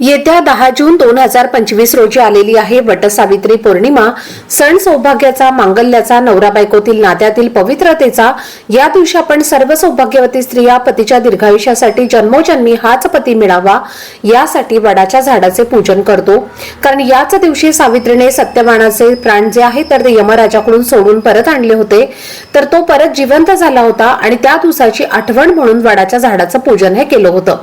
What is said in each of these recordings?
येत्या दहा जून दोन हजार पंचवीस रोजी आलेली आहे वटसावित्री पौर्णिमा. सण सौभाग्याचा मांगल्याचा नवरा बायकोतील नात्यातील पवित्रतेचा या दिवशी आपण सर्व सौभाग्यवती स्त्रिया पतीच्या दीर्घायुष्यासाठी जन्मोजन्मी हाच पती मिळावा यासाठी वडाच्या झाडाचे पूजन करतो. कारण याच दिवशी सावित्रीने सत्यवानाचे प्राण जे आहे तर ते यमराजाकडून सोडून परत आणले होते. तर तो परत जिवंत झाला होता आणि त्या दिवसाची आठवण म्हणून वडाच्या झाडाचं पूजन हे केलं होतं.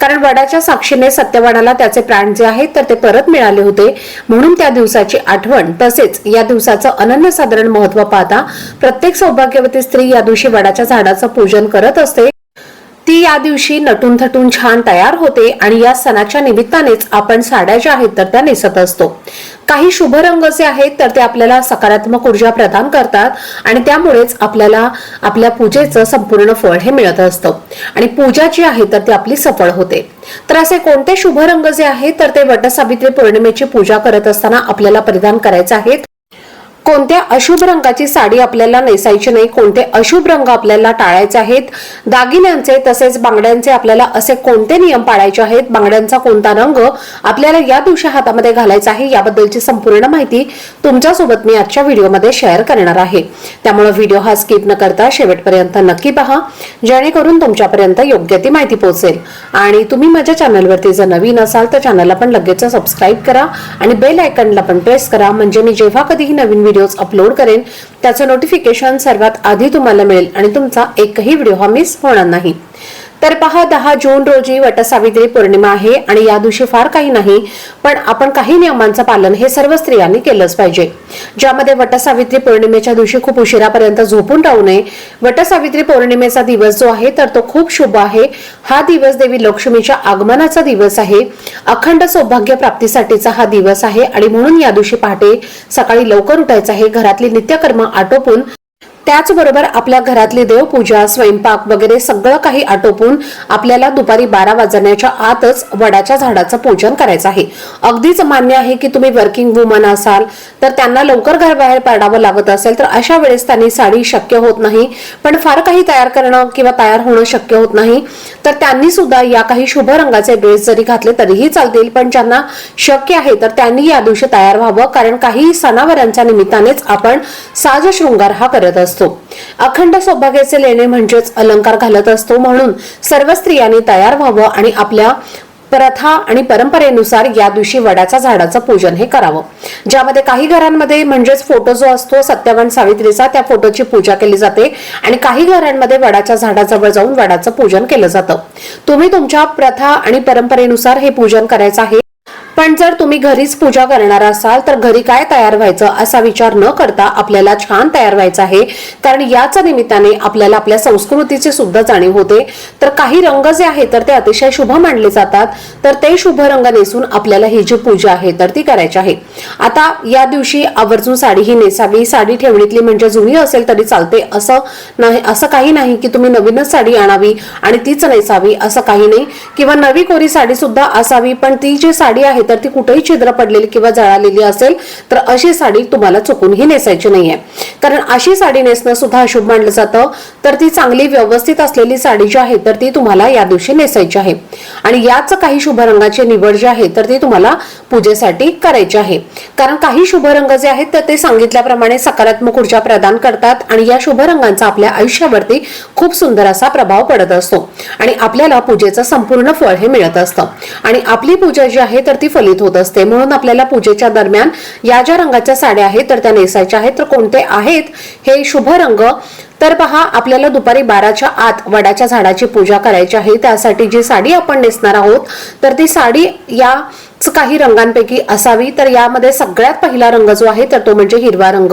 कारण वडाच्या साक्षीने सत्यवानाला त्याचे प्राण जे आहेत तर ते परत मिळाले होते. म्हणून त्या दिवसाची आठवण तसेच या दिवसाचं अनन्यसाधारण महत्त्व पाहता प्रत्येक सौभाग्यवती स्त्री या दिवशी वडाच्या झाडाचं पूजन करत असते. ती या दिवशी नटून थटून छान तयार होते आणि या सणाच्या निमित्तानेच आपण साड्या ज्या आहेत तर त्या नेसत असतो. काही शुभ रंग जे आहेत तर ते आपल्याला सकारात्मक ऊर्जा प्रदान करतात आणि त्यामुळेच आपल्याला आपल्या पूजेचं संपूर्ण फळ हे मिळत असतं. आणि पूजा जी आहे तर ती आपली सफळ होते. तर असे कोणते शुभ रंग जे आहेत तर ते वटसावित्री पौर्णिमेची पूजा करत असताना आपल्याला परिधान करायचे आहेत. कोणत्या अशुभ रंगाची साडी आपल्याला नेसायची नाही कोणते अशुभ रंग आपल्याला टाळायचे आहेत दागिन्यांचे तसेच बांगड्यांचे आपल्याला असे कोणते नियम पाळायचे आहेत बांगड्यांचा कोणता रंग आपल्याला या दिवशी हातामध्ये घालायचा आहे याबद्दलची संपूर्ण माहिती तुमच्यासोबत मी आजच्या व्हिडिओमध्ये शेअर करणार आहे. त्यामुळे व्हिडिओ हा स्किप न करता शेवटपर्यंत नक्की पहा जेणेकरून तुमच्यापर्यंत योग्य ती माहिती पोहोचेल. आणि तुम्ही माझ्या चॅनलवरती जर नवीन असाल तर चॅनलला पण लगेच सबस्क्राईब करा आणि बेल आयकनला पण प्रेस करा. म्हणजे मी जेव्हा कधीही नवीन व्हिडिओ व्हिडिओज अपलोड करेन त्याचं नोटिफिकेशन सर्वात आधी तुम्हाला मिळेल आणि तुमचा एकही व्हिडिओ हा मिस होणार नाही. तर पहा दहा जून रोजी वटसावित्री पौर्णिमा आहे आणि या दिवशी फार काही नाही पण आपण काही नियमांचं पालन हे सर्व स्त्रियांनी केलंच पाहिजे. ज्यामध्ये वटसावित्री पौर्णिमेच्या दिवशी खूप उशिरापर्यंत झोपून राहू नये. वटसावित्री पौर्णिमेचा दिवस जो आहे तर तो खूप शुभ आहे. हा दिवस देवी लक्ष्मीच्या आगमनाचा दिवस आहे. अखंड सौभाग्य प्राप्तीसाठीचा हा दिवस आहे आणि म्हणून या दिवशी पहाटे सकाळी लवकर उठायचं आहे. घरातली नित्यकर्म आटोपून त्याचबरोबर आपल्या घरातली देवपूजा स्वयंपाक वगैरे सगळं काही आटोपून आपल्याला दुपारी बारा वाजण्याच्या आतच वडाच्या झाडाचं पूजन करायचं आहे. अगदीच मान्य आहे की तुम्ही वर्किंग वुमन असाल तर त्यांना लवकर घराबाहेर पडावं लागत असेल तर अशा वेळेस त्यांनी साडी शक्य होत नाही पण फार काही तयार करणं किंवा तयार होणं शक्य होत नाही तर त्यांनी सुद्धा या काही शुभ रंगाचे ड्रेस जरी घातले तरीही चालतील पण ज्यांना शक्य आहे तर त्यांनी या दिवशी तयार व्हावं कारण काही सणावारांच्या निमित्तानेच आपण साजशृंगार हा करत असतो. अखंड सौभाग्याचे लेणे म्हणजेच अलंकार घालत असतो म्हणून सर्व स्त्रियांनी तयार व्हावं आणि आपल्या प्रथा आणि परंपरेनुसार या दिवशी वडाच्या झाडाचं पूजन हे करावं. ज्यामध्ये काही घरांमध्ये म्हणजेच फोटो जो असतो सत्यवान सावित्रीचा त्या फोटोची पूजा केली जाते आणि काही घरांमध्ये वडाच्या झाडाजवळ जाऊन वडाचं पूजन केलं जातं. तुम्ही तुमच्या प्रथा आणि परंपरेनुसार हे पूजन करायचं आहे. पण जर तुम्ही घरीच पूजा करणार असाल तर घरी काय तयार व्हायचं असा विचार न करता आपल्याला छान तयार व्हायचं आहे. कारण याच निमित्ताने आपल्याला आपल्या संस्कृतीची सुद्धा जाणीव होते. तर काही रंग जे आहेत तर ते अतिशय शुभ मानले जातात. तर ते शुभ रंग नेसून आपल्याला ही जी पूजा आहे तर ती करायची आहे. आता या दिवशी आवर्जून साडी ही नेसावी. साडी ठेवणीतली म्हणजे जुनी असेल तरी चालते. असं नाही असं काही नाही की तुम्ही नवीनच साडी आणावी आणि तीच नेसावी असं काही नाही. किंवा नवी कोरी साडी सुद्धा असावी पण ती जी साडी आहे तर ती कुठेही छिद्र पडलेली किंवा जळालेली असेल तर अशी साडी तुम्हाला चुकूनही नेसायची नाहीये. कारण अशी साडी नेसणं सुद्धा अशुभ मानलं जातं. तर ती चांगली व्यवस्थित असलेली साडी जी आहे तर ती तुम्हाला या दिवशी नेसायची आहे. आणि याच काही शुभ रंगाची निवड जी आहे तर ती तुम्हाला पूजेसाठी करायची आहे. कारण काही शुभ रंग जे आहेत तर ते सांगितल्याप्रमाणे सकारात्मक ऊर्जा प्रदान करतात आणि या शुभ रंगांचा आपल्या आयुष्यावरती खूप सुंदर असा प्रभाव पडत असतो. आणि आपल्याला पूजेचं संपूर्ण फळ हे मिळत असतं. आणि आपली पूजा जी आहे तर ती फलित होत असते. म्हणून आपल्याला पूजेच्या दरम्यान या ज्या रंगाच्या साड्या आहेत तर त्या नेसायच्या आहेत. तर कोणते आहेत? हे शुभ रंग. तर पहा आपल्याला दुपारी बाराच्या आत वडाच्या झाडाची पूजा करायची आहे. त्यासाठी जी साडी आपण नेसणार आहोत तर ती साडी या काही रंगांपैकी असावी. तर यामध्ये सगळ्यात पहिला रंग जो आहे तर तो म्हणजे हिरवा रंग.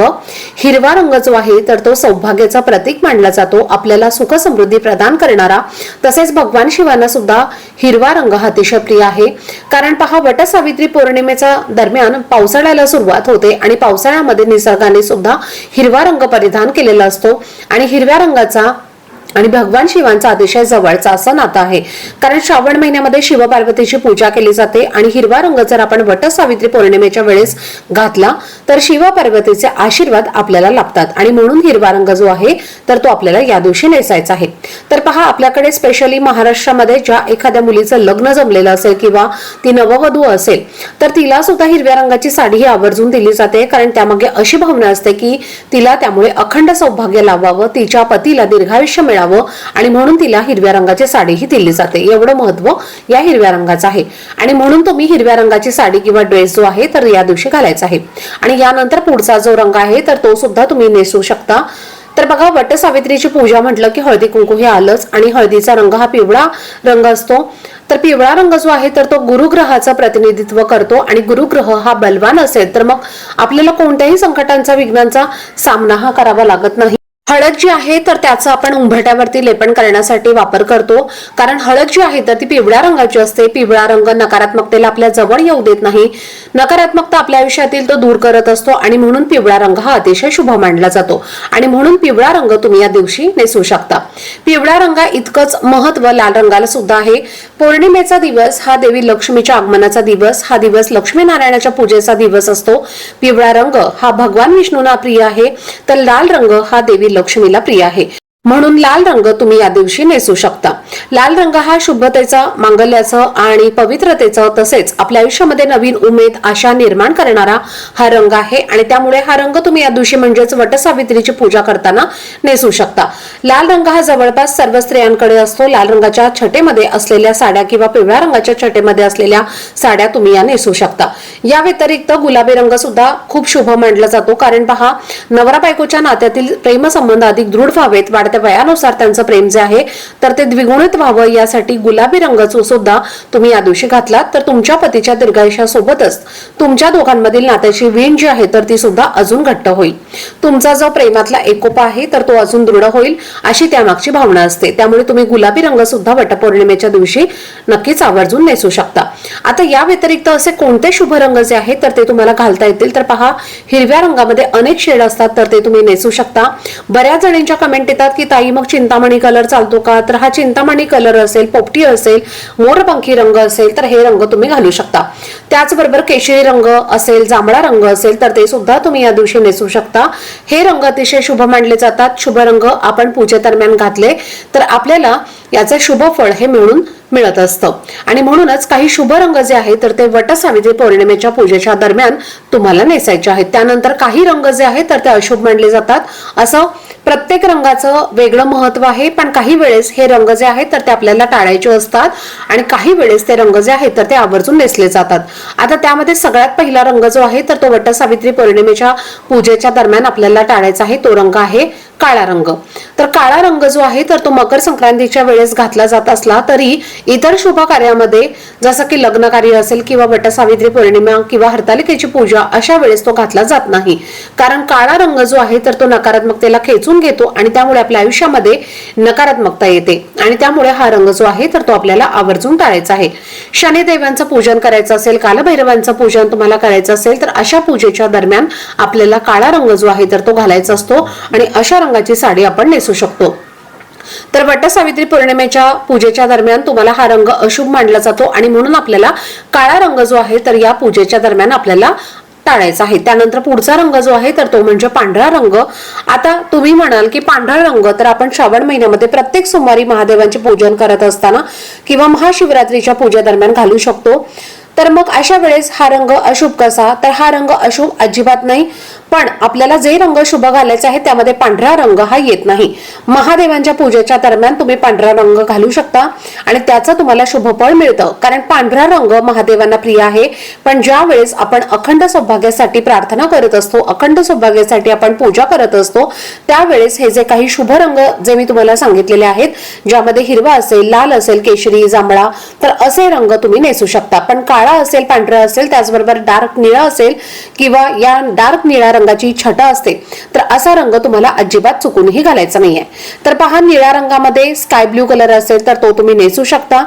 हिरवा रंग जो आहे तर तो सौभाग्याचा प्रतीक मानला जातो. आपल्याला सुख समृद्धी प्रदान करणारा. तसेच भगवान शिवांना सुद्धा हिरवा रंग हा अतिशय प्रिय आहे. कारण पहा वटसावित्री पौर्णिमेच्या दरम्यान पावसाळ्याला सुरुवात होते आणि पावसाळ्यामध्ये निसर्गाने सुद्धा हिरवा रंग परिधान केलेला असतो. आणि हिरव्या रंगाचा आणि भगवान शिवांचा अतिशय जवळचा असा नातं आहे. कारण श्रावण महिन्यामध्ये शिवपार्वतीची पूजा केली जाते आणि हिरवा रंग जर आपण वट सावित्री पौर्णिमेच्या वेळेस घातला तर शिवपार्वतीचे आशीर्वाद आपल्याला लाभतात. आणि म्हणून हिरवा रंग जो आहे तर तो आपल्याला या दिवशी नेसायचा आहे. तर पहा आपल्याकडे स्पेशली महाराष्ट्रामध्ये ज्या एखाद्या मुलीचं लग्न जमलेलं असेल किंवा ती नववधू असेल तर तिला सुद्धा हिरव्या रंगाची साडी ही आवर्जून दिली जाते. कारण त्यामागे अशी भावना असते की तिला त्यामुळे अखंड सौभाग्य लावावं तिच्या पतीला दीर्घायुष्य मिळावं आणि म्हणून तिला हिरव्या रंगाची साडी ही दिली जाते. एवढं महत्त्व या हिरव्या रंगाचं आहे. आणि म्हणून तुम्ही हिरव्या रंगाची साडी किंवा ड्रेस जो आहे तर या दिवशी घालायचा आहे. आणि यानंतर पुढचा जो रंग आहे तर तो सुद्धा तुम्ही नेसू शकता. तर बघा वटसावित्रीची पूजा म्हटलं की हळदी कुंकू हे आलंच आणि हळदीचा रंग हा पिवळा रंग असतो. तर पिवळा रंग जो आहे तर तो गुरुग्रहाचं प्रतिनिधित्व करतो आणि गुरुग्रह हा बलवान असेल तर मग आपल्याला कोणत्याही संकटांचा विघ्नांचा सामना हा करावा लागत नाही. हळद जी आहे तर त्याचा आपण उंबरट्यावरती लेपन करण्यासाठी वापर करतो. कारण हळद जी आहे तर ती पिवळ्या रंगाची असते. पिवळा रंग नकारात्मकतेला आपल्या जवळ येऊ देत नाही. नकारात्मकता आपल्या आयुष्यातील तो दूर करत असतो आणि म्हणून पिवळा रंग हा अतिशय शुभ मानला जातो. आणि म्हणून पिवळा रंग तुम्ही या दिवशी नेसू शकता. पिवळ्या रंगा इतकंच महत्त्व लाल रंगाला सुद्धा आहे. पौर्णिमेचा दिवस हा देवी लक्ष्मीच्या आगमनाचा दिवस हा दिवस लक्ष्मीनारायणाच्या पूजेचा दिवस असतो. पिवळा रंग हा भगवान विष्णूंना प्रिय आहे. तर लाल रंग हा देवी लक्ष्मीला प्रिय आहे. म्हणून लाल रंग तुम्ही या दिवशी नेसू शकता. लाल रंग हा शुभतेचा मांगल्याचं आणि पवित्रतेचं तसेच आपल्या आयुष्यामध्ये नवीन उमेद आशा निर्माण करणारा हा रंग आहे आणि त्यामुळे हा रंग तुम्ही या दिवशी म्हणजेच वटसावित्रीची पूजा करताना नेसू शकता. लाल रंग हा जवळपास सर्व स्त्रियांकडे असतो. लाल रंगाच्या छटेमध्ये असलेल्या साड्या किंवा पिवळ्या रंगाच्या छटेमध्ये असलेल्या साड्या तुम्ही या नेसू शकता. या व्यतिरिक्त गुलाबी रंग सुद्धा खूप शुभ मानला जातो. कारण पहा नवरा बायकोच्या नात्यातील प्रेमसंबंध अधिक दृढ व्हावेत त्या वयानुसार त्यांचं प्रेम जे आहे तर ते द्विगुणित व्हावं. यासाठी गुलाबी रंगाचं सुद्धा तुम्ही या दिवशी घातलात. तर तुमच्या पतीच्या दीर्घायुष्यासोबतच तुमच्या दोघांमधील नात्याची वीण जी आहे तर ती सुद्धा अजून घट्ट होईल. तुमचा जो प्रेमातला एकोपा आहे तर तो अजून दृढ होईल अशी त्यामागची भावना असते. त्यामुळे तुम्ही गुलाबी रंग सुद्धा वटपौर्णिमेच्या दिवशी नक्कीच आवर्जून नेसू शकता. आता या व्यतिरिक्त असे कोणते शुभ रंग जे आहेत तर ते तुम्हाला घालता येतील? तर पहा हिरव्या रंगामध्ये अनेक शेड असतात तर ते तुम्ही नेसू शकता. बऱ्याच जणींच्या कमेंट येतात की ताई मग चिंतामणी कलर चालतो का? तर हा चिंतामणी कलर असेल पोपटी असेल मोरपंखी रंग असेल तर हे रंग तुम्ही घालू शकता. त्याचबरोबर केशरी रंग असेल जांभळा रंग असेल तर ते सुद्धा तुम्ही या दिवशी नेसू शकता. हे रंग अतिशय शुभ मानले जातात. शुभ रंग आपण पूजेदरम्यान घातले. तर आपल्याला याचे शुभ फळ हे मिळून मिळत असतं. आणि म्हणूनच काही शुभ रंग जे आहेत तर ते वटसावित्री पौर्णिमेच्या पूजेच्या दरम्यान तुम्हाला नेसायचे आहेत. त्यानंतर काही रंग जे आहेत तर ते अशुभ मानले जातात. असं प्रत्येक रंगाचं वेगळं महत्त्व आहे पण काही वेळेस हे रंग जे आहेत तर ते आपल्याला टाळायचे असतात. आणि काही वेळेस ते रंग जे आहेत तर ते आवर्जून नेसले जातात. आता त्यामध्ये सगळ्यात पहिला रंग जो आहे तर तो वटसावित्री पौर्णिमेच्या पूजेच्या दरम्यान आपल्याला टाळायचा आहे तो रंग आहे काळा रंग. तर काळा रंग जो आहे तर तो मकर संक्रांतीच्या वेळेस घातला जात असला तरी इतर शुभ कार्यामध्ये जसं की लग्न कार्य असेल किंवा वटसावित्री पौर्णिमा किंवा हरतालिकेची पूजा अशा वेळेस तो घातला जात नाही. कारण काळा रंग जो आहे तर तो नकारात्मकतेला खेचून घेतो आणि त्यामुळे आपल्या आयुष्यामध्ये नकारात्मकता येते. आणि त्यामुळे हा रंग जो आहे तर तो आपल्याला आवर्जून टाळायचा आहे. शनिदेवांचं पूजन करायचं असेल कालभैरवांचं पूजन तुम्हाला करायचं असेल तर अशा पूजेच्या दरम्यान आपल्याला काळा रंग जो आहे तर तो घालायचा असतो. आणि अशा रंगाची साडी आपण नेसू शकतो. तर वटसावित्री पौर्णिमेच्या पूजेच्या दरम्यान तुम्हाला हा रंग अशुभ मानला जातो आणि म्हणून आपल्याला काळा रंग जो आहे तर या पूजेच्या दरम्यान आपल्याला टाळायचा आहे. त्यानंतर पुढचा रंग जो आहे तर तो म्हणजे पांढरा रंग. आता तुम्ही म्हणाल की पांढरा रंग तर आपण श्रावण महिन्यामध्ये प्रत्येक सोमवारी महादेवांचे पूजन करत असताना किंवा महाशिवरात्रीच्या पूजेदरम्यान घालू शकतो. तर मग अशा वेळेस हा रंग अशुभ कसा? तर हा रंग अशुभ अजिबात नाही. पण आपल्याला जे रंग शुभ घालायचे आहे त्यामध्ये पांढरा रंग हा येत नाही. महादेवांच्या पूजेच्या दरम्यान तुम्ही पांढरा रंग घालू शकता आणि त्याचं तुम्हाला शुभ फळ मिळतं. कारण पांढरा रंग महादेवांना प्रिय आहे. पण ज्या वेळेस आपण अखंड सौभाग्यासाठी प्रार्थना करत असतो अखंड सौभाग्यासाठी आपण पूजा करत असतो त्यावेळेस हे जे काही शुभ रंग जे मी तुम्हाला सांगितलेले आहेत ज्यामध्ये हिरवा असेल लाल असेल केशरी जांभळा तर असे रंग तुम्ही नेसू शकता. पण काळा असेल पांढरा असेल त्याचबरोबर डार्क निळा असेल किंवा या डार्क निळ्या रंगाची छटा असते तर असा रंग तुम्हाला अजिबात चुकूनही घालायचा नाहीये. तर पहा निळ्या रंगामध्ये स्काय ब्ल्यू कलर असेल तर तो तुम्ही नेसू शकता.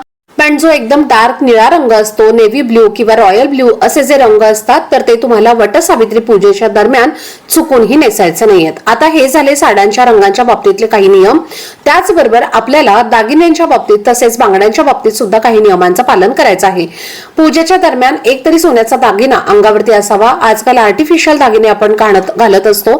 पण जो एकदम डार्क निळा रंग असतो नेव्ही ब्ल्यू किंवा रॉयल ब्ल्यू असे जे रंग असतात तर ते तुम्हाला वटसावित्री पूजेच्या दरम्यान चुकूनही नेसायचं नाहीयेत. आता हे झाले साड्यांच्या रंगांच्या बाबतीतले काही नियम. त्याचबरोबर आपल्याला दागिन्यांच्या बाबतीत तसेच बांगड्यांच्या बाबतीत सुद्धा काही नियमांचं पालन करायचं आहे. पूजेच्या दरम्यान एक तरी सोन्याचा दागिना अंगावरती असावा. आजकाल आर्टिफिशियल दागिने आपण घालत असतो.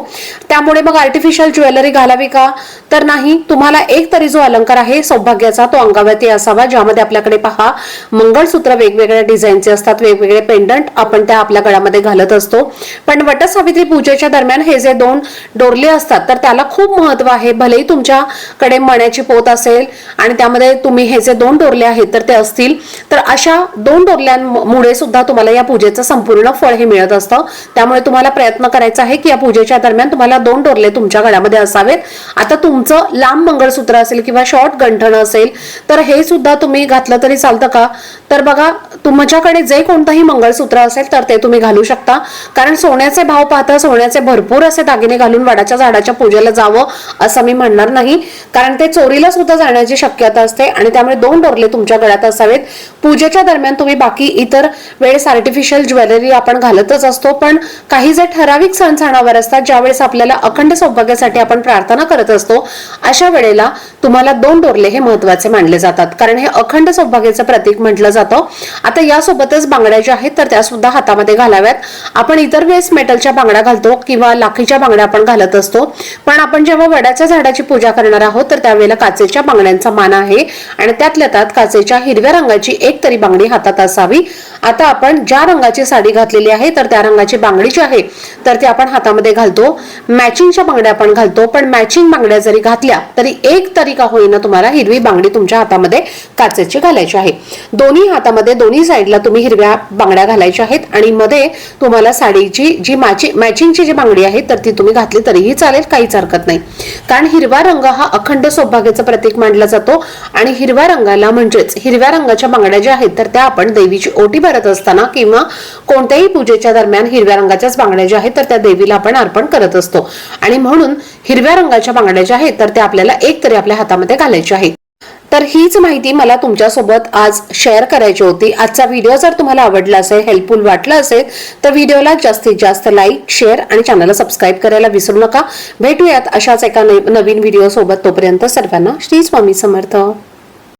त्यामुळे मग आर्टिफिशियल ज्वेलरी घालावी का? तर नाही. तुम्हाला एक तरी जो अलंकार आहे सौभाग्याचा तो अंगावरती असावा ज्यामध्ये आपल्याकडे पहा मंगळसूत्र वेगवेगळ्या डिझाईनचे असतात वेगवेगळे पेंडंट आपण त्या आपल्या गळ्यामध्ये घालत असतो. पण वटसावित्री पूजेच्या दरम्यान हे जे दोन डोरले असतात तर त्याला खूप महत्त्व आहे. भलेही तुमच्याकडे मण्याची पोत असेल आणि त्यामध्ये तुम्ही हे जे दोन डोरले आहेत तर ते असतील. तर अशा दोन डोरल्यांमुळे सुद्धा तुम्हाला या पूजेचं संपूर्ण फळ हे मिळत असतं. त्यामुळे तुम्हाला प्रयत्न करायचा आहे की या पूजेच्या दरम्यान तुम्हाला दोन डोरले तुमच्या गळ्यामध्ये असावेत. आता तुमचं लांब मंगळसूत्र असेल किंवा शॉर्ट गंठण असेल तर हे सुद्धा तुम्ही घातलं तरी चालतं का? तर बघा तुमच्याकडे जे कोणतंही मंगळसूत्र असेल तर ते तुम्ही घालू शकता. कारण सोन्याचे भाव पाहता सोन्याचे भरपूर असे दागिने घालून वडाच्या झाडाच्या पूजेला जावं असं मी म्हणणार नाही. कारण ते चोरीला सुद्धा जाण्याची शक्यता असते आणि त्यामुळे दोन डोरले तुमच्या गळ्यात असावेत. पूजेच्या दरम्यान तुम्ही बाकी इतर वेळेस आर्टिफिशियल ज्वेलरी आपण घालतच असतो. पण काही जे ठराविक सण सणावर असतात ज्यावेळेस आपल्याला अखंड सौभाग्यासाठी आपण प्रार्थना करत असतो अशा वेळेला तुम्हाला दोन डोरले हे महत्त्वाचे मानले जातात. कारण हे अखंड सौभाग्य सौभाग्याचं प्रतीक म्हटलं जातं. आता यासोबतच बांगड्या ज्या आहेत तर त्या सुद्धा हातामध्ये घालाव्यात. आपण इतर वेळेस मेटलच्या बांगड्या घालतो किंवा लाखीच्या बांगड्या आपण घालत असतो. पण आपण जेव्हा वड्याच्या झाडाची पूजा करणार आहोत तर त्यावेळेला काचेच्या बांगड्यांचा मान आहे आणि त्यातल्या त्यात काचेच्या हिरव्या रंगाची एक तरी बांगडी हातात असावी. आता आपण ज्या रंगाची साडी घातलेली आहे तर त्या रंगाची बांगडी जी आहे तर ती आपण हातामध्ये घालतो. मॅचिंगच्या बांगड्या आपण घालतो पण मॅचिंग बांगड्या जरी घातल्या तरी एक तरी का होईना तुम्हाला हिरवी बांगडी तुमच्या हातामध्ये काचेची घालायची आहे. दोन्ही हातामध्ये दोन्ही साईडला तुम्ही हिरव्या बांगड्या घालायच्या आहेत आणि मध्ये तुम्हाला साडीची जी मॅची मॅचिंगची जी बांगडी आहे तर ती तुम्ही घातली तरीही चालेल काहीच हरकत नाही. कारण हिरवा रंग हा अखंड सौभाग्याचं प्रतीक मानला जातो आणि हिरव्या रंगाला म्हणजेच हिरव्या रंगाच्या बांगड्या ज्या आहेत तर त्या आपण देवीची ओटी भरत असताना किंवा कोणत्याही पूजेच्या दरम्यान हिरव्या रंगाच्याच बांगड्या ज्या आहेत तर त्या देवीला आपण अर्पण करत असतो. आणि म्हणून हिरव्या रंगाच्या बांगड्या ज्या आहेत तर त्या आपल्याला एक तरी आपल्या हातामध्ये घालायच्या आहेत. तर हीच माहिती मला तुमच्यासोबत आज शेअर करायची होती. आजचा व्हिडिओ जर तुम्हाला आवडला असेल हेल्पफुल वाटला असेल तर व्हिडिओला जास्तीत जास्त लाईक शेअर आणि चॅनलला सबस्क्राईब करायला विसरू नका. भेटूयात अशाच एका नवीन व्हिडिओ सोबत. तोपर्यंत सर्वांना श्री स्वामी समर्थ.